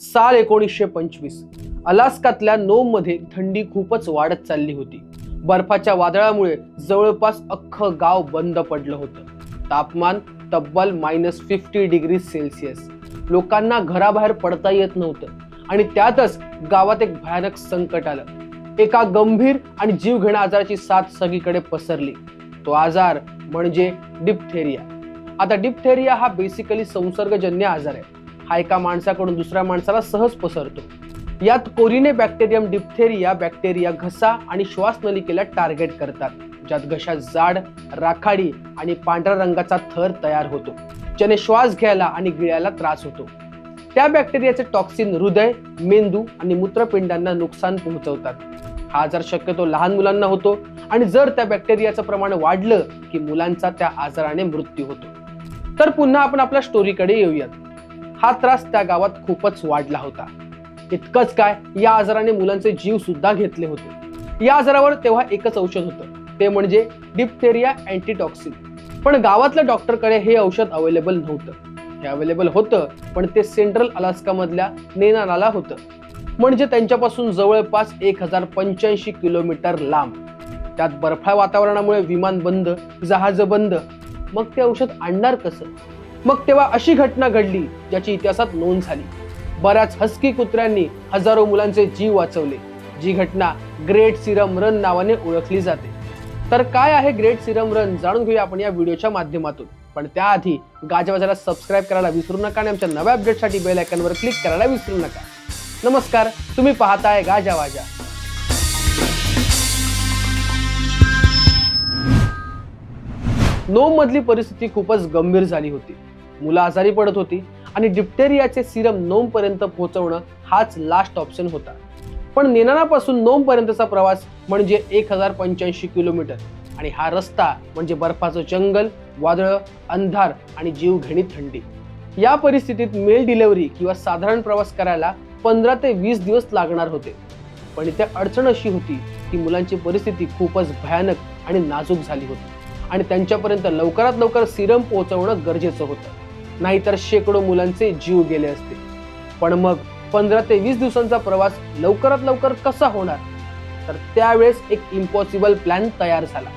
साल एकोणीसशे पंचवीस. अलास्कातल्या नोममध्ये थंडी खूपच वाढत चालली होती. बर्फाच्या वादळामुळे जवळपास अख्खं गाव बंद पडलं होतं. तापमान तब्बल मायनस फिफ्टी डिग्री सेल्सिअस. लोकांना घराबाहेर पडता येत नव्हतं आणि त्यातच गावात एक भयानक संकट आलं. एका गंभीर आणि जीवघेणा आजाराची साथ सगळीकडे पसरली. तो आजार म्हणजे डिप्थेरिया. आता डिप्थेरिया हा बेसिकली संसर्गजन्य आजार आहे. हा एका माणसाकडून दुसऱ्या माणसाला सहज पसरतो. यात कोरिने बॅक्टेरियम डिप्थेरिया बॅक्टेरिया घसा आणि श्वासनलिकेला टार्गेट करतात. ज्यात घशात जाड राखाडी आणि पांढऱ्या रंगाचा थर तयार होतो ज्याने श्वास घ्यायला आणि गिळायला त्रास होतो. त्या बॅक्टेरियाचे टॉक्सिन हृदय मेंदू आणि मूत्रपिंडांना नुकसान पोहोचवतात. हा आजार शक्यतो लहान मुलांना होतो आणि जर त्या बॅक्टेरियाचं प्रमाण वाढलं की मुलांचा त्या आजाराने मृत्यू होतो. तर पुन्हा आपण आपल्या स्टोरीकडे येऊयात. हा त्रास त्या गावात खूपच वाढला होता. इतकंच काय या आजाराने मुलांचे जीव सुद्धा घेतले होते. या आजारावर तेव्हा एकच औषध होतं. ते म्हणजे डिप्थेरिया अँटीटॉक्सिन पण गावातल्या डॉक्टरकडे हे औषध अवेलेबल नव्हतं. हे अवेलेबल होतं पण ते सेंट्रल अलास्का मधल्या नेनानाला होतं. म्हणजे त्यांच्यापासून जवळपास एक हजार पंच्याऐंशी किलोमीटर लांब. त्यात बर्फाळ वातावरणामुळे विमान बंद जहाज बंद. मग ते औषध आणणार कसं? मग तेव्हा अशी घटना घडली ज्याची इतिहासात नोंद झाली. बऱ्याच हस्की कुत्र्यांनी हजारो मुलांचे जीव वाचवले. जी घटना ग्रेट सिरम रन नावाने ओळखली जाते. तर काय आहे ग्रेट सिरम रन? जाणून घेऊया आपण या व्हिडिओच्या माध्यमातून. पण त्याआधी गाजवाजाला सबस्क्राईब करायला विसरू नका आणि आमच्या नव्या अपडेटसाठी बेल आयकॉनवर क्लिक करायला विसरू नका. नमस्कार तुम्ही पाहताय गाजावाजा. नोम मधली परिस्थिती खूपच गंभीर झाली होती. मुलं आजारी पडत होती आणि डिप्टेरियाचे सिरम नोमपर्यंत पोहोचवणं हाच लास्ट ऑप्शन होता. पण नेनानापासून नोमपर्यंतचा प्रवास म्हणजे एक हजार पंच्याऐंशी किलोमीटर. आणि हा रस्ता म्हणजे बर्फाचं जंगल वादळं अंधार आणि जीवघेणी थंडी. या परिस्थितीत मेल डिलेवरी किंवा साधारण प्रवास करायला पंधरा ते वीस दिवस लागणार होते. पण इथे अडचण अशी होती की मुलांची परिस्थिती खूपच भयानक आणि नाजूक झाली होती. आणि त्यांच्यापर्यंत लवकरात लवकर सिरम पोहोचवणं गरजेचं होतं. नाहीतर शेकडो मुलांचे जीव गेले असते. पण मग पंधरा ते वीस दिवसांचा प्रवास लवकरात लवकर कसा होणार? तर त्यावेळेस एक इम्पॉसिबल प्लॅन तयार झाला.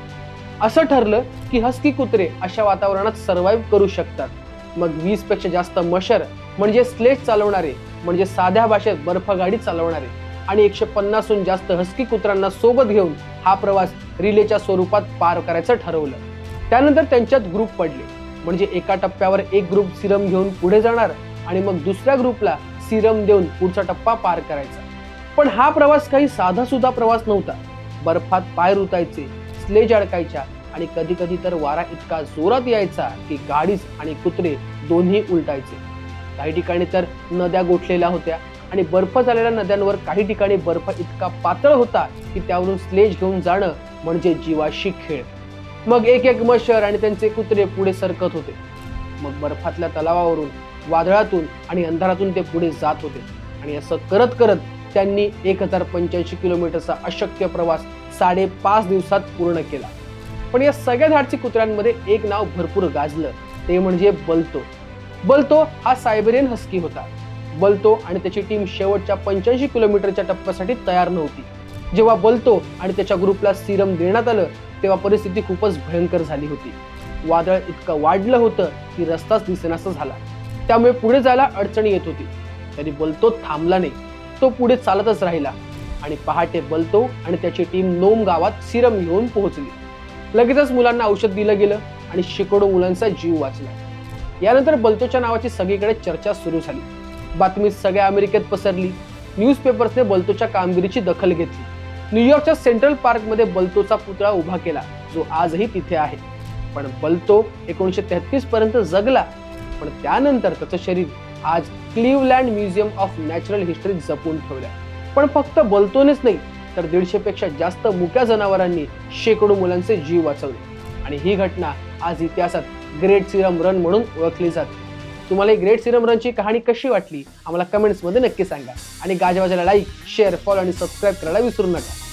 असं ठरलं की हस्की कुत्रे अशा वातावरणात सर्व्हाइव्ह करू शकतात. मग वीसपेक्षा जास्त मशर म्हणजे स्लेज चालवणारे म्हणजे साध्या भाषेत बर्फगाडी चालवणारे आणि एकशे पन्नासहून जास्त हस्की कुत्र्यांना सोबत घेऊन हा प्रवास रिलेच्या स्वरूपात पार करायचं ठरवलं. त्यानंतर त्यांच्यात ग्रुप पडले. म्हणजे एका टप्प्यावर एक ग्रुप सिरम घेऊन पुढे जाणार आणि मग दुसऱ्या ग्रुपला सिरम देऊन पुढचा टप्पा पार करायचा. पण हा प्रवास काही साधा सुद्धा प्रवास नव्हता. बर्फात पाय रुतायचे स्लेज अडकायच्या आणि कधी कधी तर वारा इतका जोरात यायचा की गाडीच आणि कुत्रे दोन्ही उलटायचे. काही ठिकाणी तर नद्या गोठलेल्या होत्या आणि बर्फ झालेल्या नद्यांवर काही ठिकाणी बर्फ इतका पातळ होता की त्यावरून स्लेज घेऊन जाणं म्हणजे जीवाशी खेळ. मग एक एक मच्छर आणि त्यांचे कुत्रे पुढे सरकत होते. मग बर्फातल्या तलावावरून वादळातून आणि अंधारातून ते पुढे जात होते. आणि असं करत करत त्यांनी एक हजार पंच्याऐंशी किलोमीटरचा अशक्य प्रवास साडेपाच दिवसात पूर्ण केला. पण या सगळ्या धाडसी कुत्र्यांमध्ये एक नाव भरपूर गाजलं. ते म्हणजे बलतो. बलतो हा सायबेरियन हस्की होता. बलतो आणि त्याची टीम शेवटच्या पंच्याऐंशी किलोमीटरच्या टप्प्यासाठी तयार नव्हती. जेव्हा बलतो आणि त्याच्या ग्रुपला सिरम देण्यात आलं तेव्हा परिस्थिती खूपच भयंकर झाली होती. वादळ इतकं वाढलं होतं की रस्ताच दिसेनासा झाला. त्यामुळे पुढे जायला अडचणी येत होती. तरी बलतो थांबला नाही. तो पुढे चालतच राहिला आणि पहाटे बलतो आणि त्याची टीम नोम गावात सिरम घेऊन पोहोचली. लगेचच मुलांना औषध दिलं गेलं आणि शेकडो मुलांचा जीव वाचला. यानंतर बलतोच्या नावाची सगळीकडे चर्चा सुरू झाली. बातमी सगळ्या अमेरिकेत पसरली. न्यूजपेपर्सने बलतोच्या कामगिरीची दखल घेतली. न्यूयॉर्कच्या सेंट्रल पार्कमध्ये बल्तोचा पुतळा उभा केला. जो आजही तिथे आहे. पण बल्तो एकोणीशे तेहतीस पर्यंत जगला. पण त्यानंतर त्याचं शरीर आज Cleveland museum of natural history जपून ठेवल्या. पण फक्त बल्तोनेच नाही तर दीडशे पेक्षा जास्त मुक्या जनावरांनी शेकडो मुलांचे जीव वाचवले. आणि ही घटना आज इतिहासात ग्रेट सिरम रन म्हणून ओळखली जाते. तुम्हाला ही ग्रेट सिरम रनची कहाणी कशी वाटली आम्हाला कमेंट्समध्ये नक्की सांगा. आणि गाजवाजाला लाईक शेअर फॉलो आणि सबस्क्राईब करायला विसरू नका.